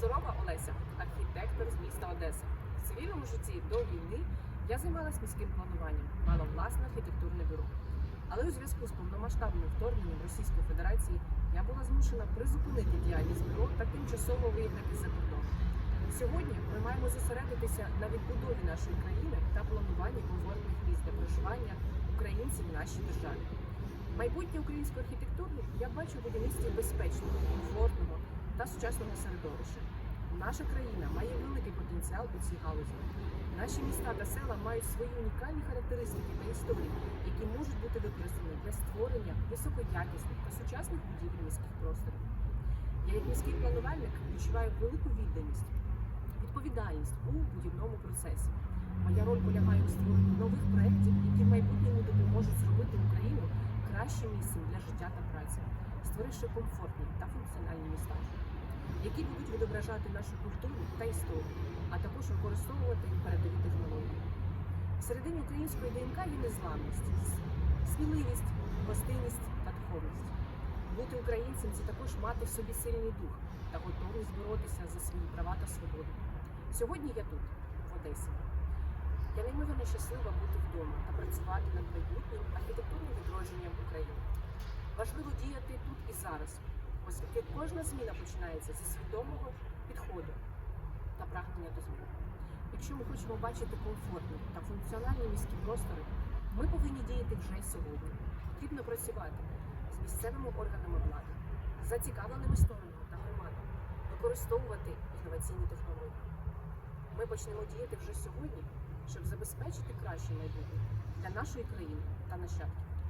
Сурова Олеся, архітектор з міста Одеса. В цивільному житті до війни я займалась міським плануванням, мала власне архітектурне бюро. Але у зв'язку з повномасштабним вторгненням Російської Федерації я була змушена призупинити діяльність бюро та тимчасово виїхати за кордон. Сьогодні ми маємо зосередитися на відбудові нашої країни та плануванні комфортних місць для проживання українців в нашій державі. Майбутнє української архітектури я бачу будівництві безпечного, комфортного та сучасного середовища. Наша країна має великий потенціал у цій галузі. Наші міста та села мають свої унікальні характеристики та історії, які можуть бути використані для створення високоякісних та сучасних будівель міських просторів. Я як міський планувальник відчуваю велику відданість, відповідальність у будівному процесі. Моя роль полягає у створенні нових проєктів, які в майбутньому допоможуть зробити Україну кращим місцем для життя та праці, створивши комфортні та функціональні міста, які будуть відображати нашу культуру та історію, а також використовувати передові технології. Всередині української ДНК є незламність, сміливість, гостинність та духовність. Бути українцем це також мати в собі сильний дух та готовність боротися за свої права та свободи. Сьогодні я тут, в Одесі. Я неймовірно щаслива бути вдома та працювати над майбутнім архітектурним відродженням України. Важливо діяти тут і зараз, оскільки кожна зміна починається зі свідомого підходу та прагнення до змін. Якщо ми хочемо бачити комфортні та функціональні міські простори, ми повинні діяти вже сьогодні. Потрібно працювати з місцевими органами влади, зацікавленими сторонами та громадами, використовувати інноваційні технології. Ми почнемо діяти вже сьогодні, щоб забезпечити краще майбутнє для нашої країни та нащадків.